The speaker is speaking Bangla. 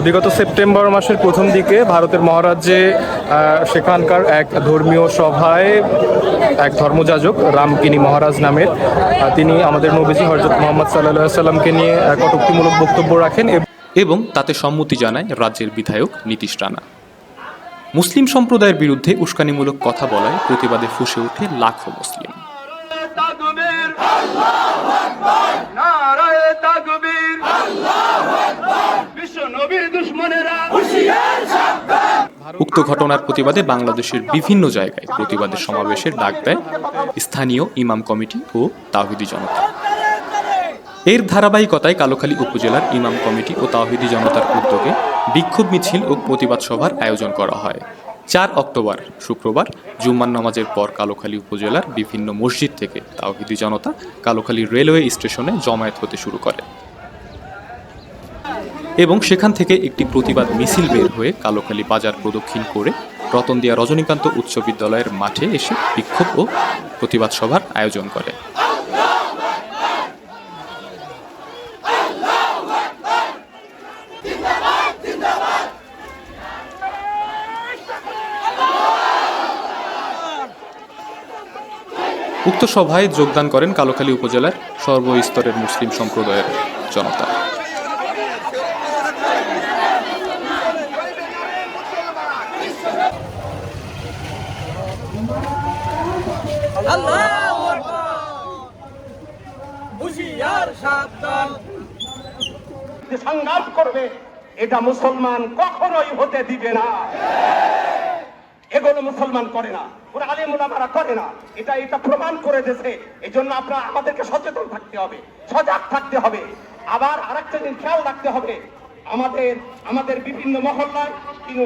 বিগত সেপ্টেম্বর মাসের প্রথম দিকে ভারতের মহারাজ্যে সেখানকার এক ধর্মীয় সভায় এক ধর্মযাজক রামকিনী মহারাজ নামের তিনি আমাদের নবীজি হজরত মোহাম্মদ সাল্লাহ সাল্লামকে নিয়ে কটূক্তিমূলক বক্তব্য রাখেন এবং এবং তাতে সম্মতি জানায় রাজ্যের বিধায়ক নীতিশ রানা। মুসলিম সম্প্রদায়ের বিরুদ্ধে উস্কানিমূলক কথা বলায় প্রতিবাদে ফুসে ওঠে লাখো মুসলিম। উক্ত ঘটনার প্রতিবাদে বাংলাদেশের বিভিন্ন জায়গায় প্রতিবাদের সমাবেশের ডাক দেয় স্থানীয় ইমাম কমিটি ও তাহিদি জনতা। এর ধারাবাহিকতায় কালোখালী উপজেলার ইমাম কমিটি ও তাহিদি জনতার উদ্যোগে বিক্ষোভ মিছিল ও প্রতিবাদ সভার আয়োজন করা হয়। চার অক্টোবর, শুক্রবার জুম্মান নামাজের পর কালোখালী উপজেলার বিভিন্ন মসজিদ থেকে তাওহিদি জনতা কালোখালী রেলওয়ে স্টেশনে জমায়েত হতে শুরু করে। এবং সেখান থেকে একটি প্রতিবাদ মিছিল বের হয়ে কালোখালী বাজার প্রদক্ষিণ করে রতনদিয়া রজনীকান্ত উচ্চ বিদ্যালয়ের মাঠে এসে বিক্ষোভ ও প্রতিবাদ সভার আয়োজন করে। উক্ত সভায় যোগদান করেন কালোখালী উপজেলার সর্বস্তরের মুসলিম সম্প্রদায়ের জনতা। সংঘাত করবে, এটা মুসলমান কখনোই হতে দিবে না। এগুলো মুসলমান করে না, ওরা আলিম ওলামারা করে না। এটা এটা প্রমাণ করে দিয়েছে। এই জন্য আপনার আমাদেরকে সচেতন থাকতে হবে, সজাগ থাকতে হবে। আবার আরেকটা দিন খেয়াল রাখতে হবে, আমাদের আমাদের বিভিন্ন মহল্লায় কিন্তু